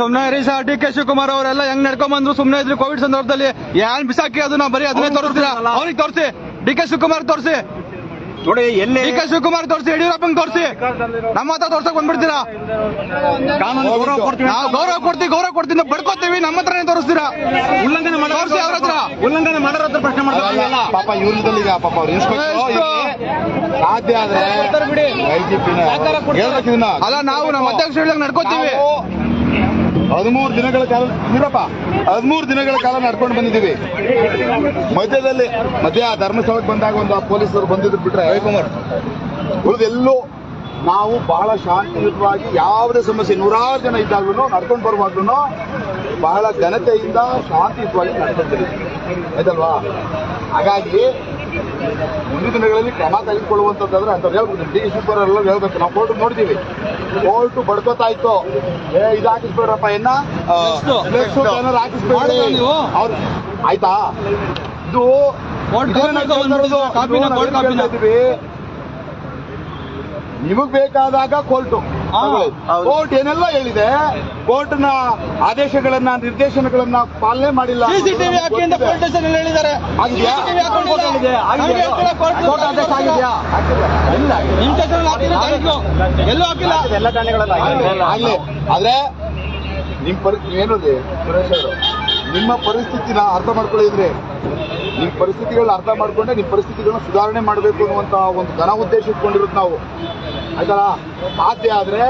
ಸುಮ್ನೆ ಇರಿ sir D K Shivakumar ಅವರೆಲ್ಲ ಹೆಂಗ್ ನಡ್ಕೊಂಡ್ ಬಂದ್ರು? ಸುಮ್ನೆ ಇದ್ರು ಕೋವಿಡ್ ಸಂದರ್ಭದಲ್ಲಿ. ಏನ್ ಬಿಸಾಕಿ ಅದನ್ನ ಬರೀ ಅದನ್ನೇ ತೋರಿಸ್ತೀರಾ? ಅವ್ರಿಗೆ ತೋರಿಸಿ. ಡಿ ಕೆ ಶಿವಕುಮಾರ್ ತೋರಿಸಿ. ನೋಡಿ ಎಲ್ಲಿ ಡಿ ಕೆ ಶಿವಕುಮಾರ್ ತೋರಿಸಿ ಯಡಿಯೂರಪ್ಪ ತೋರಿಸಿ. ನಮ್ಮ ಹತ್ರ ತೋರ್ಸಕ್ ಬಂದ್ಬಿಡ್ತೀರಾ? ಕಾನೂನು ಗೌರವ ಕೊಡ್ತೀವಿ. ನಾವು ಗೌರವ ಕೊಡ್ತೀವಿ ಗೌರವ ಕೊಡ್ತೀನಿ ಬಡ್ಕೋತೀವಿ ನಮ್ಮ ಹತ್ರನೇ ತೋರಿಸ್ತೀರಾ? ಉಲ್ಲಂಘನೆ ಮಾಡೋರು ತೋರಿಸಿ ಅವ್ರ ಹತ್ರ. ಉಲ್ಲಂಘನೆ ಮಾಡೋರ ಹತ್ರ ಪ್ರಶ್ನೆ ಮಾಡ್ತಾರಲ್ಲ ಪಾಪ ಇವ್ರದಲ್ಲಿ ಈಗ ಪಾಪ ಅವ್ರು ಇನ್ಸ್ಪೆಕ್ಟರ್ ಸಾಧ್ಯ ಆದ್ರೆ ಐಜಿಪಿನ ಅಲ್ಲ ನಾವು ನಮ್ಮ ಅಧ್ಯಕ್ಷ ಹೇಳಿದಾಗ ನಡ್ಕೋತೀವಿ. ಹದಿಮೂರು ದಿನಗಳ ಕಾಲ ಇರಪ್ಪ ಹದಿಮೂರು ದಿನಗಳ ಕಾಲ ನಡ್ಕೊಂಡು ಬಂದಿದ್ದೀವಿ. ಮಧ್ಯದಲ್ಲಿ ಮಧ್ಯ ಧರ್ಮಸ್ಥಳಕ್ಕೆ ಬಂದಾಗ ಒಂದು ಪೊಲೀಸರು ಬಂದಿದ್ರು ಬಿಟ್ರೆ ರವಿಕುಮಾರ್ ಉಳಿದೆಲ್ಲೂ ನಾವು ಬಹಳ ಶಾಂತಿಯುತವಾಗಿ ಯಾವುದೇ ಸಮಸ್ಯೆ ನೂರಾರು ಜನ ಇದ್ದಾಗ್ಲೂ ನಡ್ಕೊಂಡು ಬರುವಾಗ್ಲೂ ಬಹಳ ಘನತೆಯಿಂದ ಶಾಂತಿಯುತವಾಗಿ ನಡ್ಕೊಂಡಿದ್ದೀವಿ ಆಯ್ತಲ್ವಾ? ಹಾಗಾಗಿ ಮುಂದಿನ ದಿನಗಳಲ್ಲಿ ಕ್ರಮ ತೆಗೆದುಕೊಳ್ಳುವಂತದ್ದಾದ್ರೆ ಅಂತ ಹೇಳ್ಬೋದು. ಡಿ ಶಿವಕುಮಾರ್ ಎಲ್ಲ ಹೇಳ್ಬೇಕು. ನಾವು ಕೋರ್ಟ್ ನೋಡಿದೀವಿ ಕೋರ್ಟ್ ಬಡ್ಕೋತಾ ಇತ್ತು ಏ ಇದು ಹಾಕಿಸ್ಬೇಡ್ರಪ್ಪ. ಹಾಕಿಸ್ಬೇಡ್ರಿ. ನೀವು? ಅವ್ರು ಆಯ್ತಾ? ಇದು ನಿಮಗ್ ಬೇಕಾದಾಗ ಕೋರ್ಟು. ಕೋರ್ಟ್ ಏನೆಲ್ಲ ಹೇಳಿದೆ ಕೋರ್ಟ್ನ ಆದೇಶಗಳನ್ನ ನಿರ್ದೇಶನಗಳನ್ನ ಪಾಲನೆ ಮಾಡಿಲ್ಲ ಸಿಸಿಟಿವಿ ಹಾಕಿ ಅಂತ ಪೊಲೀಸ್ ಸ್ಟೇಷನ್ ಹೇಳಿದ್ದಾರೆ. ಕೋರ್ಟ್ ಆದೇಶ ಆಗಿದ್ಯಾ? ಇಲ್ಲ ನಿಮ್ ಸ್ಟೇಷನ್ thank you. ಎಲ್ಲೂ ಹಾಕಿಲ್ಲ. ಎಲ್ಲ ಠಾಣೆಗಳಲ್ಲಿ ಆಗ್ಲಿ. ಆದ್ರೆ ನಿಮ್ ಪರಿಸ್ಥಿತಿ ಏನು ಸುರೇಶ್ ಅವರು ನಿಮ್ಮ ಪರಿಸ್ಥಿತಿನ ಅರ್ಥ ಮಾಡ್ಕೊಳ್ಳಿದ್ರೆ ನಿಮ್ ಪರಿಸ್ಥಿತಿಗಳನ್ನ ಅರ್ಥ ಮಾಡ್ಕೊಂಡೆ ನಿಮ್ ಪರಿಸ್ಥಿತಿಗಳನ್ನ ಸುಧಾರಣೆ ಮಾಡಬೇಕು ಅನ್ನುವಂತ ಒಂದು ಘನ ಉದ್ದೇಶ ಇಟ್ಕೊಂಡಿರೋದು ನಾವು. ಆಯ್ತಲ್ಲ? ಮಾತೆ ಆದ್ರೆ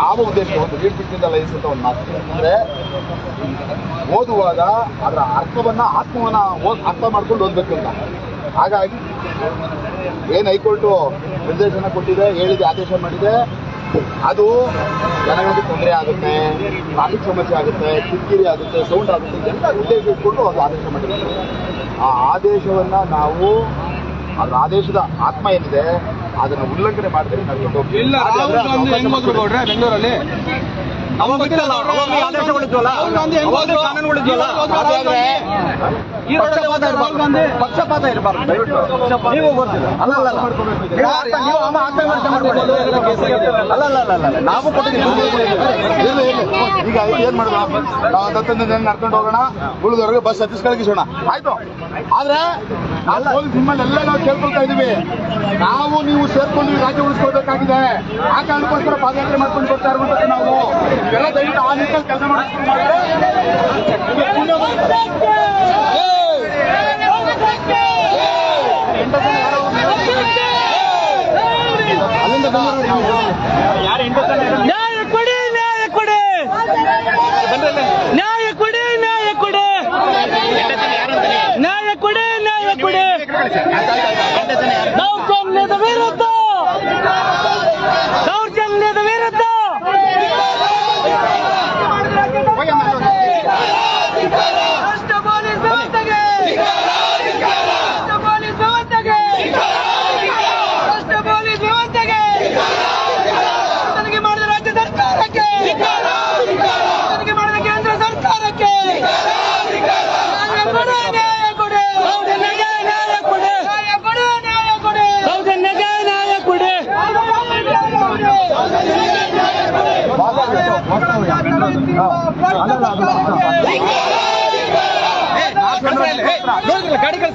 ಯಾವ ಉದ್ದೇಶ ಒಂದು ಬಿಟ್ಟಿಂದ ಲೈಸ್ ಅಂತ ಒಂದು ಮಾತು ಅಂದ್ರೆ ಓದುವಾಗ ಅದರ ಅರ್ಥವನ್ನ ಆತ್ಮವನ್ನ ಓದ್, ಅರ್ಥ ಮಾಡ್ಕೊಂಡು ಓದ್ಬೇಕು ಅಂತ ಹಾಗಾಗಿ, ಏನ್ ಹೈಕೋರ್ಟು ನಿರ್ದೇಶನ ಕೊಟ್ಟಿದೆ, ಹೇಳಿದೆ, ಆದೇಶ ಮಾಡಿದೆ, ಅದು ಜನಗಳಿಗೆ ತೊಂದರೆ ಆಗುತ್ತೆ ಟ್ರಾಫಿಕ್ ಸಮಸ್ಯೆ ಆಗುತ್ತೆ, ಕಿರಿಕಿರಿ ಆಗುತ್ತೆ ಸೌಂಡ್ ಆಗುತ್ತೆ, ಎಲ್ಲ ಉದ್ದೇಶ ಇಟ್ಕೊಂಡು ಅದು ಆದೇಶ ಮಾಡಿದೆ ಆ ಆದೇಶವನ್ನ ನಾವು, ಅದರ ಆದೇಶದ ಆತ್ಮ ಏನಿದೆ ಅದನ್ನ ಉಲ್ಲಂಘನೆ ಮಾಡಿದ್ರೆ ನಾವು ಬೆಂಗಳೂರಲ್ಲಿ ಗೊತ್ತಿಲ್ಲ ಅವಾಗ ಆದೇಶಗಳಿದ್ವಲ್ಲ? ಕಾನೂನುಗಳಿದ್ವಲ್ಲ. ಈ ಪಕ್ಷಪಾತ ಇರಬಾರ್ದು. ದಯವಿಟ್ಟು. ನೀವು ಅಲ್ಲ ಅಲ್ಲ ನೀವು ಅಮ್ಮ ಆತ್ಮವಿಮರ್ಶೆ ಮಾಡ್ಕೊಳ್ಳಿ ಅಲ್ಲ ಅಲ್ಲ ಅಲ್ಲ ಅಲ್ಲ ನಾವು ಕೊಟ್ಟಿದ್ದೀವಿ. ಈಗ ಏನ್ ಮಾಡೋಣ ನಾವು ಹತ್ತೊಂದು ಜನ ನಡ್ಕೊಂಡು ಹೋಗೋಣ. ಉಳಿದವರೆಗೆ ಬಸ್ ಹತ್ತಿಸ್ಕೊಳಗಿಸೋಣ ಆಯ್ತು? ಆದ್ರೆ ನಾವು ಪೊಲೀಸ್ ನಿಮ್ಮಲ್ಲೆಲ್ಲ ನಾವು ಕೇಳ್ಕೊಳ್ತಾ ಇದೀವಿ ನಾವು ನೀವು ಸೇರ್ಕೊಂಡು ರಾಜ್ಯ ಉಳಿಸ್ಕೊಳ್ಬೇಕಾಗಿದೆ. ಆ ಕಾರಣಕ್ಕೋಸ್ಕರ ಪಾದಯಾತ್ರೆ ಮಾಡ್ಕೊಂಡು ಬರ್ತಾ ಇರುವಂತದ್ದು ನಾವು. ಇವೆಲ್ಲ ದಯವಿಟ್ಟು ಆ ನಿಟ್ಟಿನಲ್ಲಿ ಕೆಲಸ ಅಲ್ಲಿಂದ ಬಂದವರು ಯಾರು ಎಂಟು ನ್ಯಾಯ ಕೊಡಿ ನ್ಯಾಯ ಕೊಡಿ. ಕೊಡಿ ದೌರ್ಜನ್ಯದ ವಿರುದ್ಧ கடிக்கல்